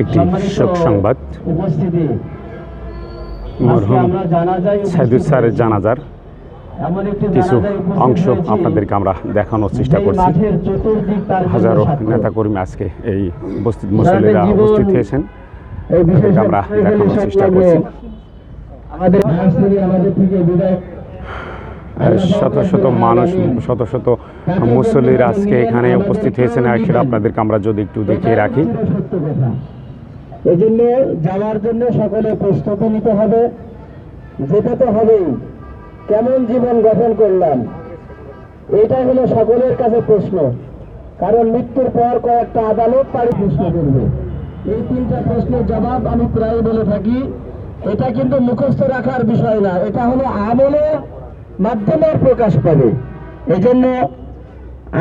একটি শোক সংবাদ। জানাজার কিছু অংশ আপনাদেরকে আমরা দেখানোর চেষ্টা করছি। হাজারো নেতা কর্মী আজকে এই উপস্থিত মুসল্লিরা উপস্থিত হয়েছেন আমরা দেখানোর চেষ্টা করছি। আমাদের থেকে বিদায় শত শত মানুষ, শত শত মুসল্লিরা আজকে এখানে উপস্থিত হয়েছেন। আর সেটা আপনাদেরকে আমরা যদি একটু দেখিয়ে রাখি। সত্য কথা এই জন্য যাওয়ার জন্য সকলে প্রস্তুতি নিতে হবে। যেতে তো হবেই কেমন জীবন গঠন করলাম এটা হলো সকলের কাছে প্রশ্ন। কারণ মৃত্যুর পর কয়েকটা আদালত পারি প্রশ্ন করবে। এই তিনটা প্রশ্নের জবাব আমি প্রায় বলে থাকি। এটা কিন্তু মুখস্থ রাখার বিষয় না। এটা হলো আমলে মাধ্যমে প্রকাশ পাবে। এই জন্য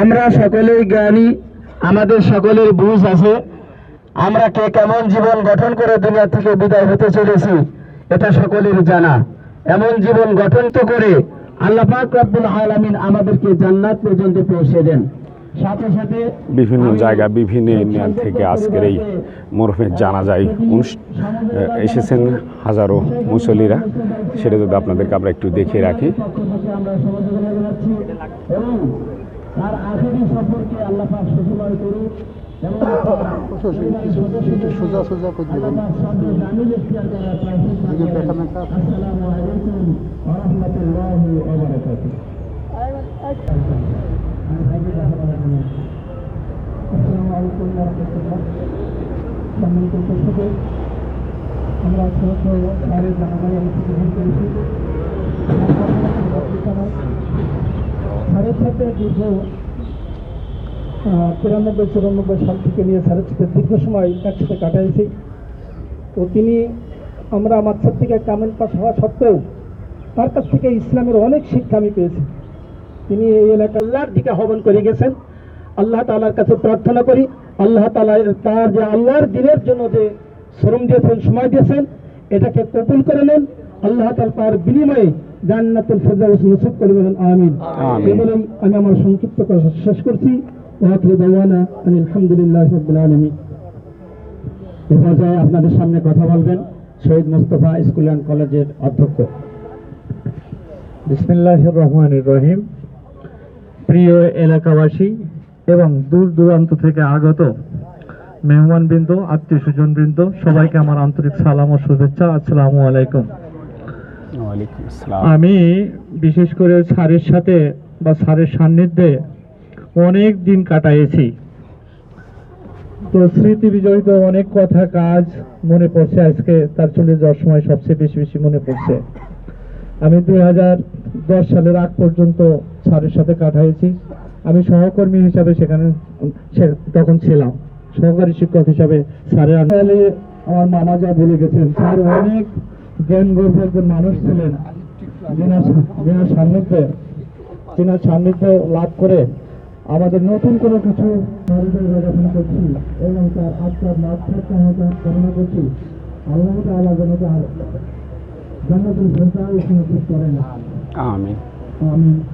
আমরা সকলেই জ্ঞানী, আমাদের সকলের বুঝ আছে। আমরা কে কেমন জীবন গঠন করে দুনিয়া থেকে বিদায় হতে চলেছি, এটা সকলের জানা। এমন জীবন গঠন তো করে আল্লাহ পাক আলামিন আমাদেরকে জান্নাত পর্যন্ত পৌঁছে দেন। বিভিন্ন জায়গা বিভিন্ন ইউনিয়ন থেকে আজকের এই মরফের জানা যায় এসেছেন হাজারো মুসল্লিরা। সেটা যদি আপনাদেরকে আমরা একটু দেখিয়ে রাখি। তার আখেরি সফরকে আল্লাহ পাক করুক। সোজা সোজা করে দেবেন। আসসালামু আলাইকুম ওয়া রাহমাতুল্লাহি ওয়া বারাকাতুহু। আমরা সাথে দীর্ঘ তিরানব্বই চুরানব্বই সাল থেকে নিয়ে স্যারের সাথে দীর্ঘ সময় একসাথে কাটাইছি তো তিনি আমরা মাদ্রাসা থেকে কামেল পাস হওয়া সত্ত্বেও তার কাছ থেকে ইসলামের অনেক শিক্ষা আমি পেয়েছি। তিনি এই এলাকা আল্লাহর দিকে আহ্বান করে গেছেন। আল্লাহ তালার কাছে প্রার্থনা করি। আল্লাহ তালা তার যে আল্লাহর দিনের জন্য যে শ্রম দিয়েছেন সময় দিয়েছেন এটাকে কবুল করে নেন। আল্লাহ তালা তার বিনিময়ে জান্নাতুল ফেরদাউস নসিব করে বলেন আমিন। আমিন। আমি আমার সংক্ষিপ্ত কথা শেষ করছি। ওয়াকিল দাওয়ানা আলহামদুলিল্লাহ রাব্বিল আলামিন। এ পর্যায়ে আপনাদের সামনে কথা বলবেন শহীদ মোস্তফা স্কুল অ্যান্ড কলেজের অধ্যক্ষ। বিসমিল্লাহ রহমানির রহিম। প্রিয় এলাকাবাসী এবং দূর দূরান্ত থেকে আগত মেহমানবৃন্দ আত্মীয় স্বজনবৃন্দ সবাইকে আমার আন্তরিক সালাম ও শুভেচ্ছা। আসসালামু আলাইকুম। আমি বিশেষ করে সারের সাথে বা সারের সান্নিধ্যে অনেক দিন কাটাইছি। তো স্মৃতি বিজড়িত অনেক কথা কাজ মনে পড়ছে আজকে তার চলে যাওয়ার সময় সবচেয়ে বেশি বেশি মনে পড়ছে। আমি দুই হাজার দশ সালের আগ পর্যন্ত স্যারের সাথে কাটাইছি। আমি সহকর্মী হিসাবে সেখানে সে- তখন ছিলাম। সহকারী শিক্ষক হিসাবে স্যারের আমার মামা যা বলে গেছেন স্যার অনেক জ্ঞান গর্ভ একজন মানুষ ছিলেন। যেনার সান্নিধ্যে যেনার সান্নিধ্য লাভ করে আমাদের নতুন কোনো কিছু গঠন করছি এবং তার আত্মার মাঠ কামনা করছি। আল্লাহ যেন তার করেন। আমিন। আমি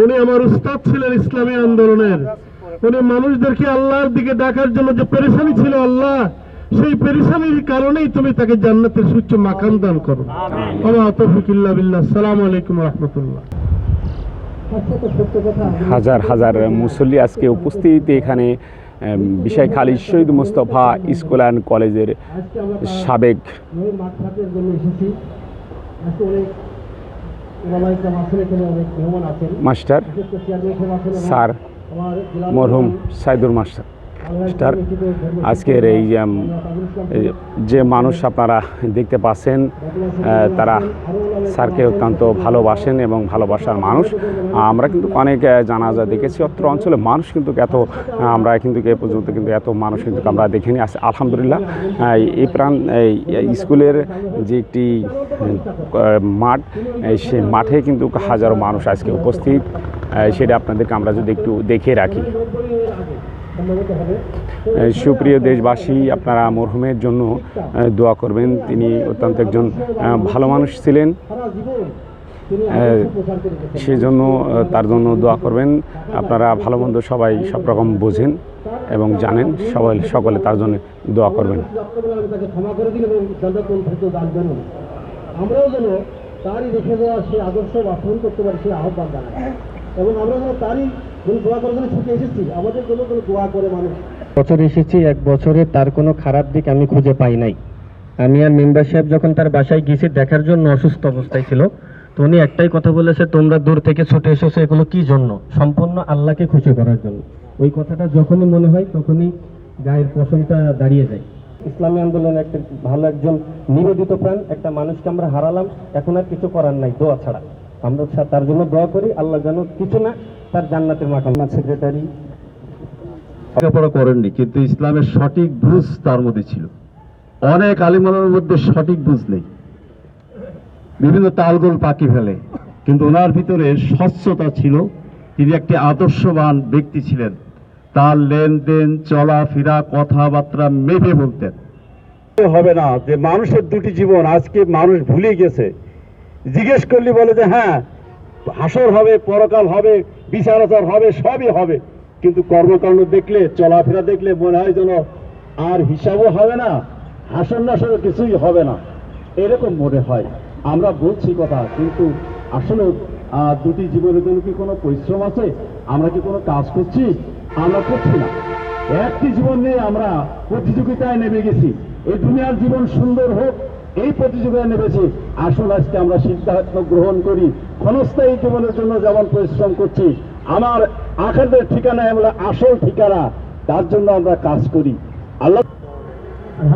উনি আমার উস্তাদ ছিলেন ইসলামী আন্দোলনের। উনি মানুষদেরকে আল্লাহর দিকে ডাকার জন্য যে পেরেশানি ছিল আল্লাহ সেই পেরেশানির কারণেই তুমি তাকে জান্নাতের সুচ্চ মাকাম দান করো। তৌফিকুল্লাহ বিল্লাহ। আসসালামু আলাইকুম রহমতুল্লাহ। সত্য সত্য কথা হাজার হাজার মুসল্লি আজকে উপস্থিত এখানে বিষয় খালি শহীদ মুস্তফা স্কুল অ্যান্ড কলেজের সাবেক মাস্টার স্যার মরহুম সাইদুর মাস্টার। স্টার আজকের এই যে মানুষ আপনারা দেখতে পাচ্ছেন তারা স্যারকে অত্যন্ত ভালোবাসেন এবং ভালোবাসার মানুষ। আমরা কিন্তু অনেক জানাজা দেখেছি, অত্র অঞ্চলে মানুষ কিন্তু এত, আমরা কিন্তু এ পর্যন্ত কিন্তু এত মানুষ কিন্তু আমরা দেখিনি। আস- আলহামদুলিল্লাহ এই প্রাণ স্কুলের যে একটি মাঠ সেই মাঠে কিন্তু হাজারো মানুষ আজকে উপস্থিত। সেটা আপনাদেরকে আমরা যদি একটু দেখে রাখি। সুপ্রিয় দেশবাসী আপনারা মরহুমের জন্য দোয়া করবেন। তিনি অত্যন্ত একজন ভালো মানুষ ছিলেন। সেজন্য তার জন্য দোয়া করবেন। আপনারা ভালো মন্দ সবাই সব রকম বোঝেন এবং জানেন। সবাই সকলে তার জন্য দোয়া করবেন। আমরাও যেন তারই রেখে দেওয়া সে আদর্শ বাসন করতে পারি সেই আহ্বান জানাই। এবং আমরা যেন তারই যেন দোয়া করার জন্য ছুটে এসেছি। আমাদের জন্য কোনো দোয়া করে মানুষ। বছর এসেছি, এক বছরে তার কোনো খারাপ দিক আমি খুঁজে পাই নাই। আমি আর মেম্বার সাহেব যখন তার বাসায় গেছি, দেখার জন্য অসুস্থ অবস্থায় ছিল। তো উনি একটাই কথা বলেছে, তোমরা দূর থেকে ছুটে এসেছ, এগুলো কি জন্য? সম্পূর্ণ আল্লাহকে খুশি করার জন্য। ওই কথাটা যখনই মনে হয়, তখনই গায়ের পশমটা দাঁড়িয়ে যায়। ইসলামী আন্দোলন একটা ভালো একজন নিবেদিত প্রাণ, একটা মানুষকে আমরা হারালাম, এখন আর কিছু করার নাই, দোয়া ছাড়া। আমরা তার জন্য দোয়া করি আল্লাহ যেন কিছু না তার জান্নাতের মাকাম। সেক্রেটারি লেখাপড়া করেননি কিন্তু ইসলামের সঠিক বুঝ তার মধ্যে ছিল। অনেক আলিমানের মধ্যে সঠিক বুঝ নেই। বিভিন্ন তালগোল পাকি ফেলে কিন্তু ওনার ভিতরে স্বচ্ছতা ছিল। তিনি একটি আদর্শবান ব্যক্তি ছিলেন। তার লেনদেন চলা চলাফেরা কথাবার্তা মেপে বলতেন। হবে না যে মানুষের দুটি জীবন আজকে মানুষ ভুলে গেছে। জিজ্ঞেস করলি বলে যে হ্যাঁ হাসর হবে, পরকাল হবে বিচার আচার হবে, সবই হবে। কিন্তু কর্মকাণ্ড দেখলে, চলাফেরা দেখলে মনে হয় যেন আর হিসাবও হবে না হাসর নাসর কিছুই হবে না। এরকম মনে হয়। আমরা বলছি কথা, কিন্তু আসলে দুটি জীবনের জন্য কি কোনো পরিশ্রম আছে? আমরা কি কোনো কাজ করছি? আমরা করছি না। একটি জীবন নিয়ে আমরা প্রতিযোগিতায় নেমে গেছি। এই দুনিয়ার জীবন সুন্দর হোক এই প্রতিযোগিতায় নেমেছি। আসল আজকে আমরা সিদ্ধান্ত গ্রহণ করি। ক্ষণস্থায়ী জীবনের জন্য যেমন পরিশ্রম করছি, আমার আখাদের ঠিকানা আসল ঠিকানা, তার জন্য আমরা কাজ করি। আল্লাহ